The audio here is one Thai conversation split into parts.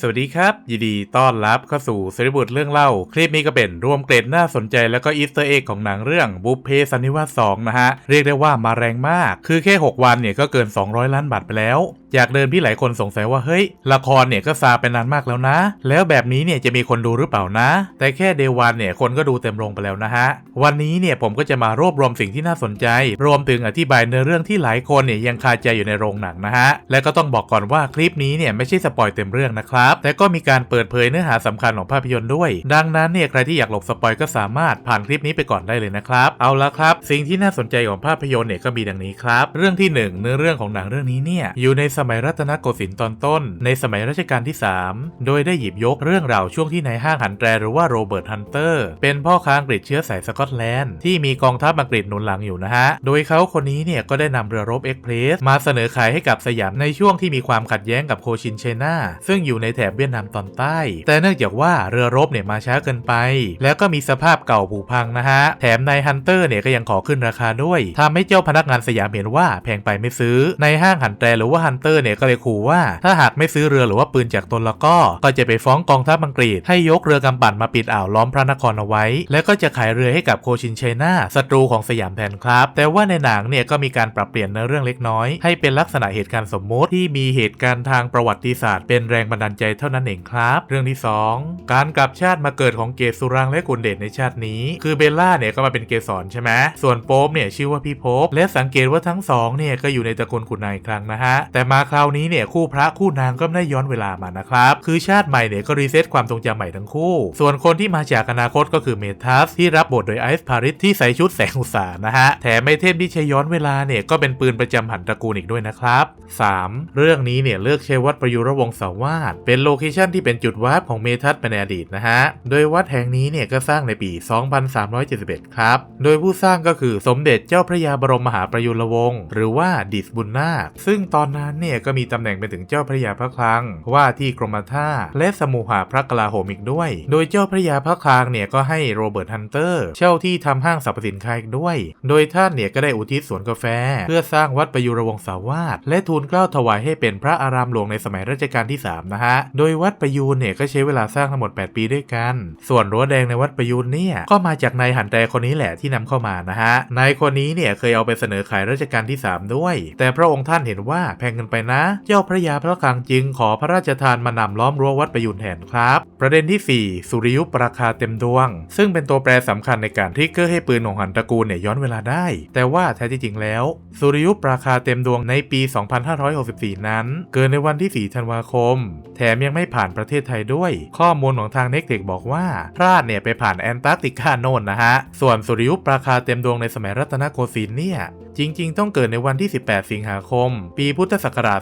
สวัสดีครับ ยินดีต้อนรับเข้าสู่สริบุตรเรื่องเล่า คลิปนี้ก็เป็นรวมเกรดน่าสนใจแล้วก็อีสเตอร์เอ็กของหนังเรื่องบุพเพสันนิวาส2นะฮะ เรียกได้ว่ามาแรงมาก คือแค่ 6 วันเนี่ยก็เกิน 200 ล้านบาทไปแล้ว จากเดิมที่หลายคนสงสัยว่าเฮ้ย ละครเนี่ยก็ซาไปนานมากแล้วนะ แล้วแบบนี้เนี่ยจะมีคนดูหรือเปล่านะ แต่แค่เดวันเนี่ยคนก็ดูเต็มโรงไปแล้วนะฮะ วันนี้เนี่ยผมก็จะมารวบรวมสิ่งที่น่าสนใจ รวมถึงอธิบายเนื้อเรื่องที่หลายคนเนี่ยยังคาใจอยู่ในโรงหนังนะฮะ และก็ต้องบอกก่อนว่าคลิปนี้เนี่ยไม่ใช่สปอยเต็มเรื่องนะครับ แต่ก็มีการเปิดเผยเนื้อหาสำคัญของภาพยนตร์ด้วย ดังนั้นเนี่ยใครที่อยากหลบสปอยก็สามารถผ่านคลิปนี้ไปก่อนได้เลยนะครับ เอาละครับ สิ่งที่น่าสนใจของภาพยนตร์เนี่ยก็มีดังนี้ครับ เรื่องที่หนึ่งเนื้อเรื่องของหนังเรื่องนี้เนี่ยอยู่ในสมัยรัตนโกสินทร์ตอนต้น ในสมัยรัชกาลที่ 3 โดยได้หยิบยกเรื่องราวช่วงที่นายห้างหันแตรหรือว่าโรเบิร์ตฮันเตอร์ เป็นพ่อค้าอังกฤษเชื้อสายสกอตแลนด์ที่มีกองทัพอังกฤษหนุนหลังอยู่นะฮะ โดยเขาคนนี้เนี่ยก็ได้นำเรือรบเอ็กเพรสมาเสนอขายให้กับสยามในช่วงที่มีความขัดแย้งกับโคชินเชนาซึ่งอยู่ในแถบเวียดนามตอนใต้ แต่เนื่องจากว่าเรือรบเนี่ยมาช้าเกินไป แล้วก็มีสภาพเก่าผุพังนะฮะ แถมนายฮันเตอร์เนี่ยก็ยังขอขึ้นราคาด้วยทำให้เจ้าพนักงานสยามเห็นว่าแพงไปไม่ซื้อในห้างหันแตรหรือว่าฮันเตอร์เนี่ยก็เลยขู่ว่าถ้าหากไม่ซื้อเรือหรือว่าปืนจากตนแล้วก็ ก็จะไปฟ้องกองทัพอังกฤษให้ยกเรือกำปั่นมาปิดอ่าวล้อมพระนครเอาไว้ แล้วก็จะขายเรือให้กับโคชินเชนาศัตรูของสยามแทนครับ แต่ว่าในหนังเนี่ยก็มีการปรับเปลี่ยนเนื้อเรื่องเล็กน้อย ให้เป็นลักษณะเหตุการณ์สมมติที่มีเหตุการณ์ทางประวัติศาสตร์ เป็นแรงบันดาลใจเท่านั้นเองครับ เรื่องที่ 2 การกลับชาติมาเกิดของเกสุรังและกุลเดชในชาตินี้ คือเบลล่าเนี่ยก็มาเป็นเกสรใช่ไหมส่วนโป๊ปเนี่ยชื่อว่าพี่โป๊ปและสังเกตว่าทั้งสองเนี่ยก็อยู่ในตระกูลขุนนางอีกครั้งนะฮะแต่มาาคราวนี้เนี่ยคู่พระคู่นางก็ไม่ได้ย้อนเวลามานะครับ คือชาติใหม่เนี่ยก็รีเซ็ตความทรงจำใหม่ทั้งคู่ ส่วนคนที่มาจากอนาคตก็คือเมทัสที่รับบทโดยไอซ์พาริสที่ใส่ชุดแสงอุตสานะฮะ แถมไม่เทพที่ใช้ย้อนเวลาเนี่ยก็เป็นปืนประจำหันตระกูลอีกด้วยนะครับ 3. เรื่องนี้เนี่ยเลือกใช้วัดประยุรวงศาวาสเป็นโลเคชั่นที่เป็นจุดวาร์ปของเมทัสในอดีตนะฮะ โดยวัดแห่งนี้เนี่ยก็สร้างในปี 2371 ครับ โดยผู้สร้างก็คือสมเด็จเจ้าพระยาบรมมหาประยุรวงศ์หรือว่าดิสบุญนาคซึ่งตอนนั้นเนี่ยก็มีตำแหน่งเป็นถึงเจ้าพระยาพระคลัง ว่าที่กรมท่าและสมุหาพระกลาโหมอีกด้วย โดยเจ้าพระยาพระคลังเนี่ยก็ให้โรเบิร์ตฮันเตอร์เช่าที่ทำห้างสรรพสินค้าอีกด้วย โดยท่านเนี่ยก็ได้อุทิศสวนกาแฟ เพื่อสร้างวัดประยุรวงศาวาสและทูลเกล้าถวายให้เป็นพระอารามหลวงในสมัยรัชกาลที่ 3 นะฮะ โดยวัดประยูนเนี่ยก็ใช้เวลาสร้างทั้งหมด 8 ปีด้วยกัน ส่วนรั้วแดงในวัดประยูนเนี่ยก็มาจากนายหันแตคนนี้แหละที่นำเข้ามานะฮะนายคนนี้เนี่ยเคยเอาไปเสนอขายรัชกาลที่ 3 ด้วย แต่พระองค์ท่านเห็นว่าแพงเกินไปนะ เจ้าพระยาพระคลังจึงขอพระราชทานมานำล้อมรั้ววัดประยูนแทนครับ ประเด็นที่ 4 สุริยุปราคาเต็มดวง ซึ่งเป็นตัวแปรสำคัญในการทริกเกอร์ให้ปืนของหันตระกูลเนี่ยย้อนเวลาได้ แต่ว่าแท้จริงแล้ว สุริยุปราคาเต็มดวงในปี 2564 นั้น เกิดในวันที่ 4 ธันวาคม แถมยังไม่ผ่านประเทศไทยด้วย ข้อมูลของทางเน็กเทคบอกว่าพลาดเนี่ยไปผ่านแอนตาร์กติกาโน่นนะฮะส่วนสุริยุปราคาเต็มดวงในสมัยรัตนโกสินทร์เนี่ย จริงๆ ต้องเกิดในวันที่ 18 สิงหาคม ปีพุทธศักราช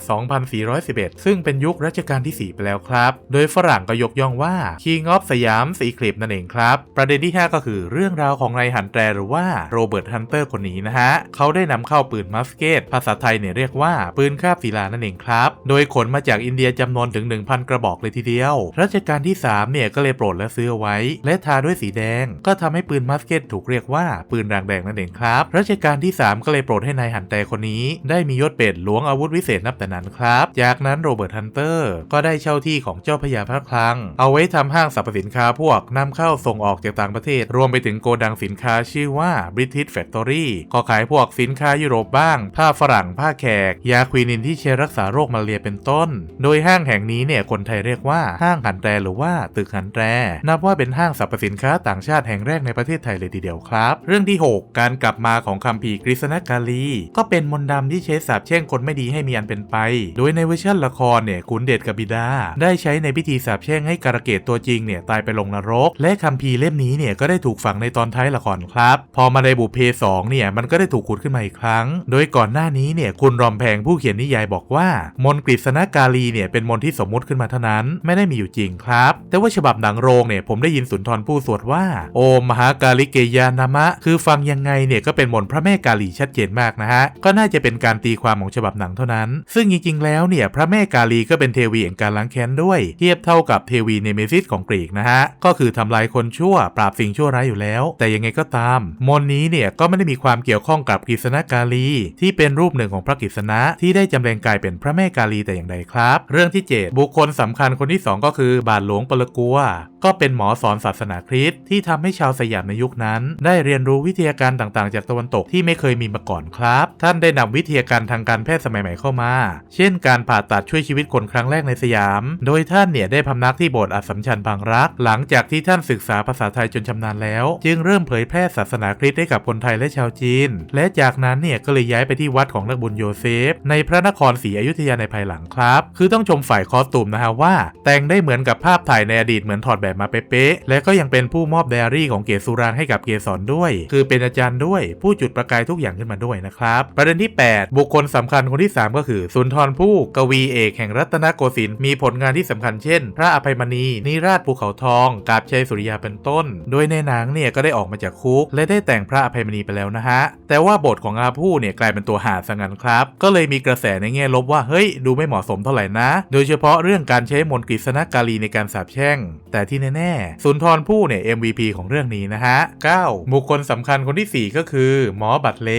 2411 ซึ่งเป็นยุครัชกาลที่ 4 ไปแล้วครับ โดยฝรั่งก็ยกย่องว่า King of สยามสีคลิปนั่นเองครับ ประเด็นที่ 5 ก็คือเรื่องราวของนายฮันแตรหรือว่าโรเบิร์ตฮันเตอร์คนนี้นะฮะ เขาได้นำเข้าปืนมัสเกต ภาษาไทยเนี่ยเรียกว่าปืนคาบศิลานั่นเองครับ โดยขนมาจากอินเดียจำนวนถึง 1,000 กระบอกเลยทีเดียว รัชกาลที่ 3 เนี่ยก็เลยโปรดและซื้อไว้ และทาด้วยสีแดง ก็ทำให้ปืนมัสเกตถูกเรียกว่าปืนรางแดงนั่นเองครับ รัชกาลที่ 3 ก็เลยโปรดให้นายฮันแตรคนนี้ ได้มียศเป็นหลวงอาวุธวิเศษนับแต่นั้นครับ จากนั้นโรเบิร์ตฮันเตอร์ก็ได้เช่าที่ของเจ้าพระยาพระคลัง เอาไว้ทำห้างสรรพสินค้าพวกนำเข้าส่งออกจากต่างประเทศ รวมไปถึงโกดังสินค้าชื่อว่า British Factory ก็ขายพวกสินค้ายุโรปบ้าง ผ้าฝรั่ง ผ้าแขก ยาควินินที่ใช้รักษาโรคมาลาเรียเป็นต้น โดยห้างแห่งนี้เนี่ยคนไทยเรียกว่าห้างหันแตรหรือว่าตึกหันแตร นับว่าเป็นห้างสรรพสินค้าต่างชาติแห่งแรกในประเทศไทยเลยทีเดียวครับ เรื่องที่ 6 การกลับมาของคัมภีร์กฤษณกาลี ก็เป็นมนต์ดำที่ใช้สาบแช่งคนไม่ดีให้มีอันเป็นไป โดยในเวอร์ชันละครเนี่ยขุนเดชกับบิดา ได้ใช้ในพิธีสาบแช่งให้การเกดตัวจริงเนี่ยตายไปลงนรก และคัมภีร์เล่มนี้เนี่ยก็ได้ถูกฝังในตอนท้ายละครครับ พอมาในบุพเพสองเนี่ยมันก็ได้ถูกขุดขึ้นมาอีกครั้ง โดยก่อนหน้านี้เนี่ยคุณรอมแพงผู้เขียนนิยายบอกว่า มนต์กฤษณกาลีเนี่ยเป็นมนต์ที่สมมุติขึ้นมาเท่านั้น ไม่ได้มีอยู่จริงครับ แต่ว่าฉบับหนังโรงเนี่ยผมได้ยินสุนทรผู้สวดว่า โอมมหากาลิเกยานามะ คือฟังยังไงเนี่ยก็เป็นมนต์พระแม่กาลีชัดเจนมากนะฮะ ก็น่าจะเป็นการตีความของฉบับหนังเท่านั้น ซึ่งจริงๆแล้วเนี่ยพระแม่กาลีก็เป็นเทวีแห่งการล้างแค้นด้วย เทียบเท่ากับเทวีเนเมซิสของกรีกนะฮะ ก็คือทำลายคนชั่ว ปราบสิ่งชั่วร้ายอยู่แล้ว แต่ยังไงก็ตาม มนต์นี้เนี่ยก็ไม่ได้มีความเกี่ยวข้องกับกฤษณกาลี ที่เป็นรูปหนึ่งของพระกฤษณะที่ได้จำแรงกายเป็นพระแม่กาลีแต่อย่างใดครับ เรื่องที่เจ็ดบุคคลสำคัญคนที่สองก็คือบาทหลวงปลกัว ก็เป็นหมอสอนศาสนาคริสต์ที่ทำให้ชาวสยามในยุคนั้น ได้เรียนรู้วิทยาการต่างๆ จากตะวันตกที่ไม่เคยมีมาก่อนครับ ท่านได้นำวิทยาการทางการแพทย์สมัยใหม่เข้ามา เช่น การผ่าตัดช่วยชีวิตคนครั้งแรกในสยาม โดยท่านเนี่ยได้พำนักที่โบสถ์อัสสัมชัญบางรัก หลังจากที่ท่านศึกษาภาษาไทยจนชำนาญแล้ว จึงเริ่มเผยแพร่ศาสนาคริสต์ให้กับคนไทยและชาวจีน และจากนั้นเนี่ยก็เลยย้ายไปที่วัดของนักบุญโยเซฟ ในพระนครศรีอยุธยาในภายหลังครับ คือต้องชมฝ่ายคอสตูมนะฮะว่า แต่งได้เหมือนกับภาพถ่ายในอดีตเหมือนถอดแบบมาเป๊ะๆ และก็ยังเป็นผู้มอบไดอารี่ของเกศสุรางให้กับเกศรด้วย คือเป็นอาจารย์ด้วย ผู้จุดประกายทุกอย่างขึ้นมาด้วยนะครับ ประเด็นที่ 8 บุคคลสำคัญคนที่ 3 ก็คือสุนทรภู่กวีเอกแห่งรัตนโกสินทร์มีผลงานที่สำคัญเช่น พระอภัยมณี นิราชภูเขาทองกาบชัยสุริยาเป็นต้น โดยในหนังเนี่ยก็ได้ออกมาจากคุก และได้แต่งพระอภัยมณีไปแล้วนะฮะ แต่ว่าบทของอาผู้เนี่ยกลายเป็นตัวหาซะงั้นครับ ก็เลยมีกระแสในแง่ลบว่าเฮ้ยดูไม่เหมาะสมเท่าไหร่นะ โดยเฉพาะเรื่องการใช้มนต์กฤษณกาลีในการสาบแช่ง แต่ที่แน่ๆสุนทรภู่เนี่ย MVP ของเรื่องนี้นะฮะ 9. บุคคลสำคัญคนที่ 4 ก็คือ หมอบัตเล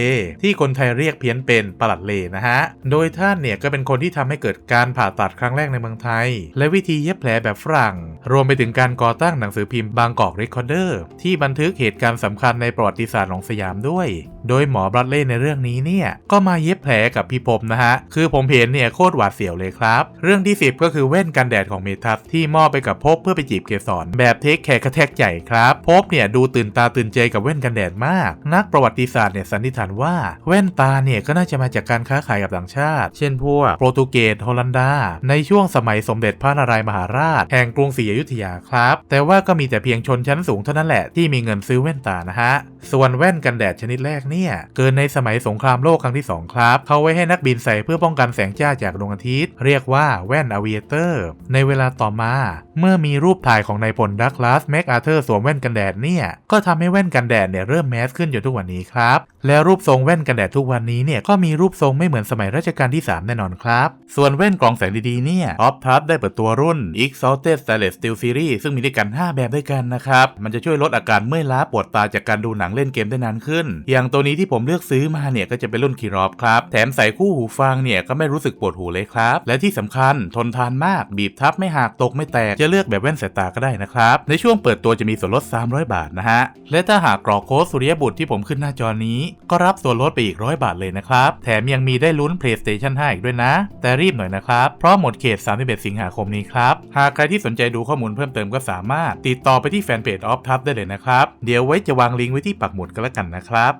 ที่คนไทยเรียกเพี้ยนเป็นปลัดเลนะฮะ โดยท่านเนี่ย ก็เป็นคนที่ทำให้เกิดการผ่าตัดครั้งแรกในเมืองไทย และวิธีเย็บแผลแบบฝรั่ง รวมไปถึงการก่อตั้งหนังสือพิมพ์บางกอกเรคคอร์เดอร์ที่บันทึกเหตุการณ์สำคัญในประวัติศาสตร์ของสยามด้วย โดยหมอบัตเลในเรื่องนี้เนี่ยก็มาเย็บแผลกับพี่พมนะฮะ คือผมเห็นเนี่ยโคตรหวาดเสียวเลยครับ เรื่องที่ 10 ก็คือแว่นกันแดดของเมทัศที่มอบไปกับพบเพื่อไปจีบเกสรแบบเทคแคร์กระแทกใจครับ พบเนี่ยดูตื่นตาตื่นใจกับแว่นกันแดดมาก นักประวัติศาสตร์เนี่ยสันนิษฐานว่า แว่นตาเนี่ยก็น่าจะมาจากการค้าขายกับต่างชาติ เช่นพวกโปรตุเกสฮอลันดา ในช่วงสมัยสมเด็จพระนารายมหาราช แห่งกรุงศรีอยุธยาครับ แต่ว่าก็มีแต่เพียงชนชั้นสูงเท่านั้นแหละที่มีเงินซื้อแว่นตานะฮะ ส่วนแว่นกันแดดชนิดแรกเนี่ยเกิดในสมัยสงครามโลกครั้งที่ 2 ครับ เขาไว้ให้นักบินใส่เพื่อป้องกันแสงจ้าจากดวงอาทิตย์ เรียกว่าแว่นอเวียเตอร์ ในเวลาต่อมา เมื่อมีรูปถ่ายของนายพลดักลาสแม็กอาเธอร์สวมแว่นกันแดดเนี่ย ก็ทำให้แว่นกันแดดเนี่ยเริ่มแมสขึ้นจนทุกวันนี้ครับ แล้วรูปทรงแว่นกันแดดทุกวันนี้เนี่ยก็มีรูปทรงไม่เหมือนสมัยรัชกาลที่ 3 แน่นอนครับ ส่วนแว่นกรองแสงดีๆเนี่ยออฟทัสได้เปิดตัวรุ่น Exalted Stainless Steel Series ซึ่งมีด้วยกัน 5 แบบด้วยกันนะครับ มันจะช่วยลดอาการเมื่อยล้าปวดตาจากการดูหนังเล่นเกมได้นานขึ้น อย่างตัวนี้ที่ผมเลือกซื้อมาเนี่ยก็จะเป็นรุ่นคีรอฟครับ แถมใส่คู่หูฟังเนี่ยก็ไม่รู้สึกปวดหูเลยครับ และที่สำคัญทนทานมากบีบทับไม่หักตกไม่แตกจะเลือกแบบแว่นสายตาก็ได้นะครับ ในช่วงเปิดตัวจะมีส่วนลด 300 บาทนะฮะ และถ้าหากกรอกโค้ดสุริยบุตรที่ผมขึ้นหน้าจอนี้ ก็รับส่วนลดไปอีกร้อยบาทเลยนะครับ แถมยังมีได้ลุ้น PlayStation 5อีกด้วยนะ แต่รีบหน่อยนะครับ เพราะหมดเขต 31 สิงหาคมนี้ครับ หากใครที่สนใจดูข้อมูลเพิ่มเติมก็สามารถ ติดต่อไปที่แฟนเพจออฟทับได้เลยนะครับ เดี๋ยวไว้จะวางลิงก์ไว้ที่ปักหมุดกันแล้วกันนะครับ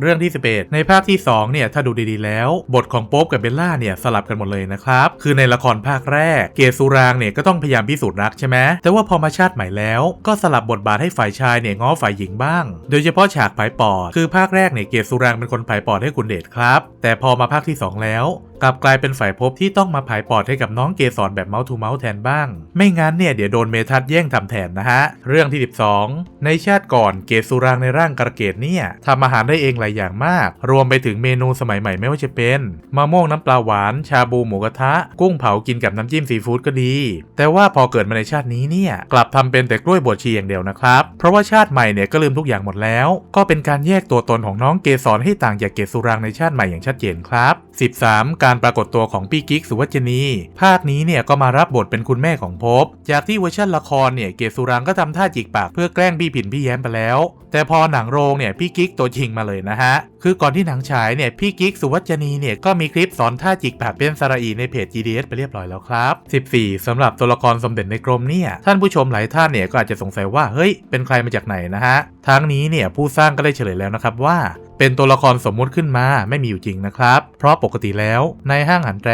เรื่องที่ 11 ในภาคที่ 2 เนี่ย ถ้าดูดีๆแล้ว บทของโป๊ปกับเบลล่าเนี่ย สลับกันหมดเลยนะครับ คือในละครภาคแรก เกสุรางเนี่ย ก็ต้องพยายามพิสูจน์รักใช่ไหมแต่ว่าพอมาชาติใหม่แล้ว ก็สลับบทบาทให้ฝ่ายชายเนี่ยง้อฝ่ายหญิงบ้าง โดยเฉพาะฉากผายปอด คือภาคแรกเนี่ยเกสุรางเป็นคนผายปอดให้คุณเดชครับ แต่พอมาภาคที่ 2 แล้วกลับกลายเป็นฝ่ายภพที่ต้องมาผายปอดให้กับน้องเกสรแบบเมาส์ทูเมาส์แทนบ้าง ไม่งั้นเนี่ยเดี๋ยวโดนเมทัศแย่งทำแทนนะฮะ เรื่องที่ 12 ในชาติก่อนเกสุรางในร่างกระเกดเนี่ยทำอาหารได้เองลอย่างมาก รวมไปถึงเมนูสมัยใหม่ไม่ว่าจะเป็นมะม่วงน้ำปลาหวาน ชาบูหมูกระทะ กุ้งเผากินกับน้ำจิ้มซีฟู้ดก็ดี แต่ว่าพอเกิดมาในชาตินี้เนี่ยกลับทำเป็นแต่กล้วยบวชชีอย่างเดียวนะครับ เพราะว่าชาติใหม่เนี่ยก็ลืมทุกอย่างหมดแล้ว ก็เป็นการแยกตัวตนของน้องเกสรให้ต่างจากเกสุรางในชาติใหม่อย่างชัดเจนครับ 13 การปรากฏตัวของพี่กิ๊กสุวัจนี ภาคนี้เนี่ยก็มารับบทเป็นคุณแม่ของภพจากที่เวอร์ชันละครเนี่ยเกศสุรางก็ทำท่าจิกปากเพื่อแกล้งพี่ผินพี่แย้มไปแล้ว แต่พอหนังโรงเนี่ยพี่กิ๊กตัวจริงมาเลยนะฮะ คือก่อนที่หนังฉายเนี่ยพี่กิ๊กสุวัจนีเนี่ยก็มีคลิปสอนท่าจิกปากเป็นสระอีในเพจ GDS ไปเรียบร้อยแล้วครับ 14สำหรับตัวละครสมเด็จในกรมเนี่ยท่านผู้ชมหลายท่านเนี่ยก็อาจจะสงสัยว่าเฮ้ยเป็นใครมาจากไหนนะฮะทั้งนี้เนี่ยผู้สร้างก็ได้เฉลยแล้วนะครับว่าเป็นตัวละครสมมุติขึ้นมาไม่มีอยู่จริงนะครับ เพราะปกติแล้วในห้างหันแตร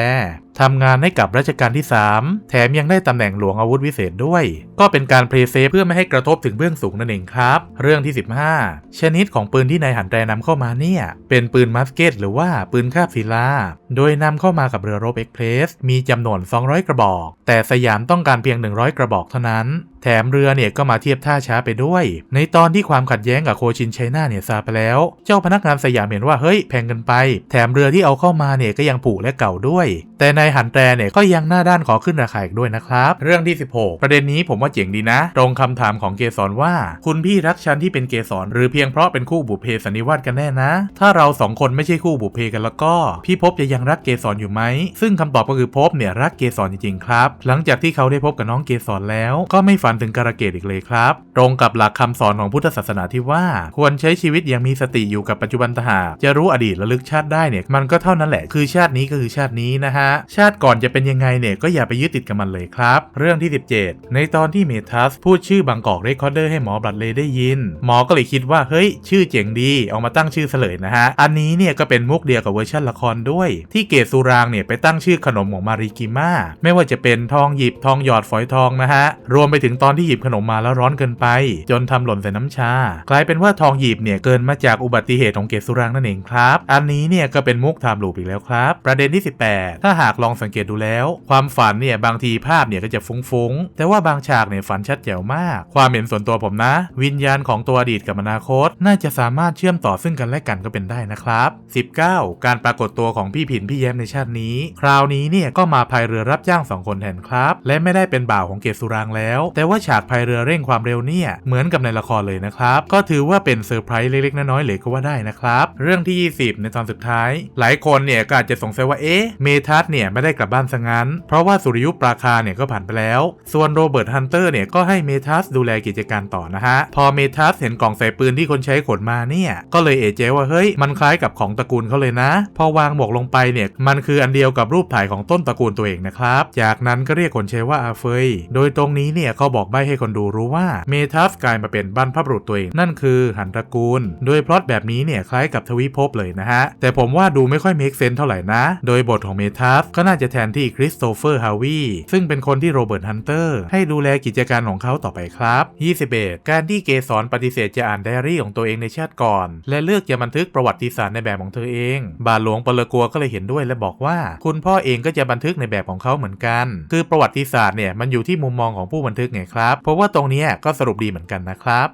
ทำงานให้กับรัชกาลที่ 3 แถมยังได้ตำแหน่งหลวงอาวุธวิเศษด้วย ก็เป็นการเพลย์เซฟเพื่อไม่ให้กระทบถึงเบื้องสูงนั่นเองครับ เรื่องที่ 15 ชนิดของปืนที่นายหันแตรนำเข้ามาเนี่ย เป็นปืนมัสเกตหรือว่าปืนคาบศิลา โดยนำเข้ามากับเรือรบเอ็กเพรส มีจำนวน 200 กระบอก แต่สยามต้องการเพียง 100 กระบอกเท่านั้น แถมเรือเนี่ยก็มาเทียบท่าช้าไปด้วย ในตอนที่ความขัดแย้งกับโคชินไชน่าเนี่ยซาไปแล้ว เจ้าพนักงานสยามเห็นว่าเฮ้ยแพงเกินไป แถมเรือที่เอาเข้ามาเนี่ยก็ยังผุและเก่าด้วย แต่นายหันแตรเนี่ยก็ยังหน้าด้านขอขึ้นราคาอีกด้วยนะครับ เรื่องที่ 16 ประเด็นนี้ผมว่าเจ๋งดีนะ ตรงคำถามของเกสรว่า คุณพี่รักฉันที่เป็นเกสรหรือเพียงเพราะเป็นคู่บุพเพสันนิวาสกันแน่นะ ถ้าเราสองคนไม่ใช่คู่บุพเพกันแล้วก็ พี่ภพจะยังรักเกสรอยู่ไหม ซึ่งคำตอบก็คือภพเนี่ยรักเกสรจริงๆครับ หลังจากที่เขาได้พบกับน้องเกสรแล้ว ก็ไม่ฝันถึงการะเกดอีกเลยครับ ตรงกับหลักคำสอนของพุทธศาสนาที่ว่า ควรใช้ชีวิตอย่างมีสติอยู่กับปัจจุบันตหากจะรู้อดีตระลึกชาติได้เนี่ยมันก็เท่านั้นแหละคือชาตินี้ก็คือชาตินี้นะฮะชาติก่อนจะเป็นยังไงเนี่ยก็อย่าไปยึดติดกับมันเลยครับ เรื่องที่ 17 ในตอนที่เมทัสพูดชื่อบางกอกเรคคอร์เดอร์ให้หมอบลัดเลยได้ยิน หมอก็เลยคิดว่าเฮ้ย ชื่อเจ๋งดีเอามาตั้งชื่อเฉลยนะฮะ อันนี้เนี่ยก็เป็นมุกเดียวกับเวอร์ชันละครด้วย ที่เกศสุรางเนี่ยไปตั้งชื่อขนมของมาริกิมาไม่ว่าจะเป็นทองหยิบทองหยอดฝอยทองนะฮะรวมไปถึงตอนที่หยิบขนมมาแล้วร้อนเกินไป จนทำหล่นใส่น้ำชา กลายเป็นว่าทองหยิบเนี่ยเกินมาจากอุบัติเหตุของเกศสุรางนั่นเองครับ อันนี้เนี่ยก็เป็นมุกไทม์ลูปอีกแล้วครับ ประเด็นที่ 18 ถ้าหากลองสังเกตดูแล้ว ความฝันเนี่ยบางทีภาพเนี่ยก็จะฟุ้งๆ แต่ว่าบางฉากเนี่ยฝันชัดแจ๋วมาก ความเห็นส่วนตัวผมนะ วิญญาณของตัวอดีตกับอนาคต น่าจะสามารถเชื่อมต่อซึ่งกันและกันก็เป็นได้นะครับ 19 การปรากฏตัวของพี่ผินพี่แย้มในชาตินี้ คราวนี้เนี่ยก็มาพายเรือรับจ้างสองคนแทนครับ และไม่ได้เป็นบ่าวของเกศสุรางแล้ว แต่ว่าฉากพายเรือเร่งความเร็วเนี่ยเหมือนกับในละครเลยนะครับ ก็ถือว่าเป็นเซอร์ไพรส์เล็กๆน้อยๆเลยก็ว่าได้นะครับ เรื่องที่ 20 ในตอนสุดท้าย หลายคนเนี่ยก็อาจจะสงสัยว่าเอ๊ะเมทัสเนี่ยไม่ได้กลับบ้านซะงั้น เพราะว่าสุริยุปราคาเนี่ยก็ผ่านไปแล้ว ส่วนโรเบิร์ตฮันเตอร์เนี่ยก็ให้เมทัสดูแลกิจการต่อนะฮะ พอเมทัสเห็นกล่องใส่ปืนที่คนใช้ขนมาเนี่ย ก็เลยเอะใจว่าเฮ้ยมันคล้ายกับของตระกูลเขาเลยนะ พอวางหมวกลงไปเนี่ยมันคืออันเดียวกับรูปถ่ายของต้นตระกูลตัวเองนะครับ จากนั้นก็เรียกคนใช้ว่าอาเฟย โดยตรงนี้เนี่ยเขาบอกใบให้คนดูรู้ว่าเมทัสกลายมาเป็นบรรพบุรุษตัวเองนั่นคือหันตระกูล โดยพล็อตแบบนี้เนี่ยคล้ายกับทวิภพเลยนะฮะ แต่ผมว่าดูไม่ค่อยเมคเซนเท่าไหร่นะ โดยบทของเมทัสก็็น่าจะแทนที่คริสโตเฟอร์ฮาวีซึ่งเป็นคนที่โรเบิร์ตฮันเตอร์ให้ดูแลกิจการของเขาต่อไปครับ 21 การที่เกสรปฏิเสธจะอ่านไดอารี่ของตัวเองในชาติก่อน และเลือกจะบันทึกประวัติศาสตร์ในแบบของเธอเอง บาหลวงปเลกัวก็เลยเห็นด้วยและบอกว่า คุณพ่อเองก็จะบันทึกในแบบของเขาเหมือนกัน คือประวัติศาสตร์เนี่ยมันอยู่ที่มุมมองของผู้บันทึกไงครับ เพราะว่าตรงนี้ก็สรุปดีเหมือนกันนะครับ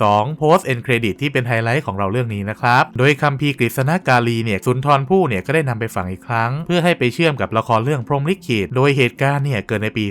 22 Post End Credit ที่เป็นไฮไลท์ของเราเรื่องนี้นะครับ โดยคัมภีร์กฤษณกาลีเนี่ยสุนทรภู่เนี่ยก็ได้นำไปฝังอีกครั้ง เพื่อให้ไปเชื่อมกับละครเรื่องพรหมลิขิต โดยเหตุการณ์เนี่ยเกิดในปี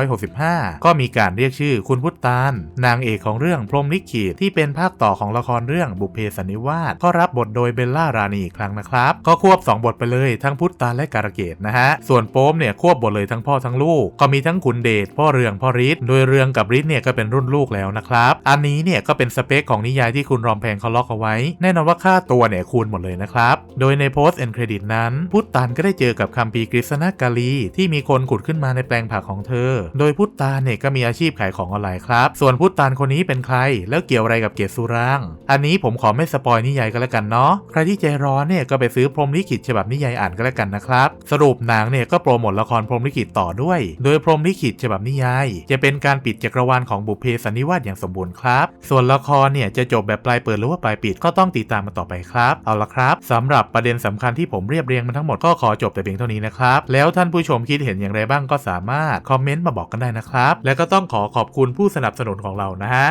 2565 ก็มีการเรียกชื่อคุณพุทธาน นางเอกของเรื่องพรหมลิขิตที่เป็นภาคต่อของละครเรื่องบุพเพสันนิวาสก็รับบทโดยเบลล่ารานีอีกครั้งนะครับ ก็ควบ 2 บทไปเลยทั้งพุทธานและการเกดนะฮะ ส่วนโป๊มเนี่ยควบบทเลยทั้งพ่อทั้งลูก ก็มีทั้งขุนเดชพ่อเรืองพ่อฤทธิ์โดยเรืองกับฤทธิ์เนี่ยก็เป็นรุ่นลูกแล้วนะครับ อันนี้เนี่ยก็เป็นสเปคของนิยายที่คุณรอมแพงเขาล็อกเอาไว้ แน่นอนว่าค่าตัวเนี่ยคูณหมดเลยนะครับ โดยในโพสต์เอ็นเครดิตนั้น พุทธานก็ได้เจอกับคัมภีกฤษณกาลีที่มีคนขุดขึ้นมาในแปลงผักของเธอ โดยพุทธานเนี่ยก็มีอาชีพขายของออนไลน์ครับ ส่วนพุทธานคนนี้เป็นใคร แล้วเกี่ยวอะไรกับเกศสุราง อันนี้ผมขอไม่สปอยนิยายก็แล้วกันเนาะ ใครที่ใจร้อนเนี่ยก็ไปซื้อพรมลิขิตฉบับนิยายอ่านก็แล้วกันนะครับ สรุปหนังเนี่ยก็โปรโมทละครพรมลิขิตต่อด้วย โดยพรมลิขิตฉบับนิยาย จะเป็นการปิดจักรวาลของบุพเพสันนิวาสอย่างสมบูรณ์ครับ ส่วนละครเนี่ยจะจบแบบปลายเปิดหรือว่าปลายปิดก็ต้องติดตามมาต่อไปครับ เอาละครับสำหรับประเด็นสำคัญที่ผมเรียบเรียงมาทั้งหมดก็ขอจบแต่เพียงเท่านี้นะครับ แล้วท่านผู้ชมคิดเห็นอย่างไรบ้างก็สามารถคอมเมนต์มาบอกกันได้นะครับ และก็ต้องขอขอบคุณผู้สนับสนุนของเรานะฮะ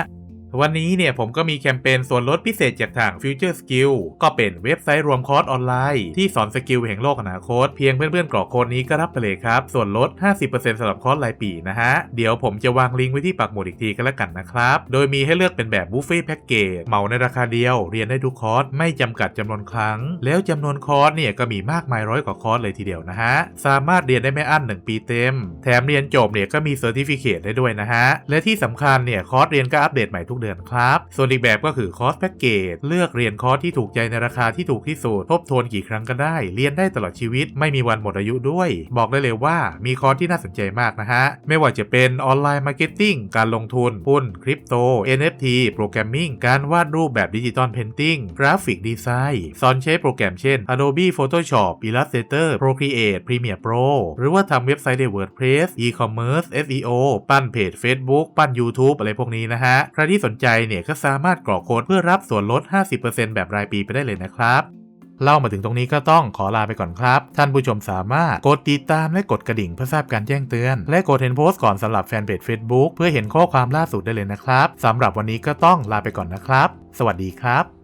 วันนี้เนี่ยผมก็มีแคมเปญส่วนลดพิเศษจากทาง Future Skill ก็เป็นเว็บไซต์รวมคอร์สออนไลน์ที่สอนสกิลแห่งโลกอนาคต เพียงเพื่อนๆกรอกโค้ดนี้ก็รับไปเลยครับ ส่วนลด 50%สำหรับคอร์สรายปีนะฮะ เดี๋ยวผมจะวางลิงก์ไว้ที่ปักหมุดอีกทีก็แล้วกันนะครับ โดยมีให้เลือกเป็นแบบบุฟเฟ่แพ็กเกจเหมาในราคาเดียว เรียนได้ทุกคอร์สไม่จำกัดจำนวนครั้ง แล้วจำนวนคอร์สเนี่ยก็มีมากมายร้อยกว่าคอร์สเลยทีเดียวนะฮะสามารถเรียนได้ไม่อั้น1ปีเต็ม แถมเรียนจบเนี่ยก็มีเซอร์ติฟิเคตได้ด้วยนะฮะและที่สำคัญเนี่ยคอร์สเรียนก็อัปเดตใหม่ทุกเดือนครับ ส่วนอีกแบบก็คือคอร์สแพ็กเกจเลือกเรียนคอร์สที่ถูกใจในราคาที่ถูกที่สุดทบทวนกี่ครั้งก็ได้ เรียนได้ตลอดชีวิต ไม่มีวันหมดอายุด้วย บอกได้เลยว่ามีคอร์สที่น่าสนใจมากนะฮะ ไม่ว่าจะเป็นออนไลน์มาร์เก็ตติ้งการลงทุนหุ้นคริปโต NFT โปรแกรมมิ่งการวาดรูปแบบดิจิตอลเพนติ้งกราฟิกดีไซน์สอนใช้โปรแกรมเช่น Adobe Photoshop Illustrator Procreate Premiere Pro หรือว่าทำเว็บไซต์ใน WordPress e-commerce SEO ปั้นเพจ Facebook ปั้น YouTube อะไรพวกนี้นะฮะใครที่สนนใจเนี่ยก็สามารถกรอกโค้ดเพื่อรับส่วนลด 50%แบบรายปีไปได้เลยนะครับ เล่ามาถึงตรงนี้ก็ต้องขอลาไปก่อนครับ ท่านผู้ชมสามารถกดติดตามและกดกระดิ่งเพื่อทราบการแจ้งเตือน และกดเห็นโพสต์ก่อนสำหรับแฟนเพจ Facebook เพื่อเห็นข้อความล่าสุดได้เลยนะครับสำหรับวันนี้ก็ต้องลาไปก่อนนะครับ สวัสดีครับ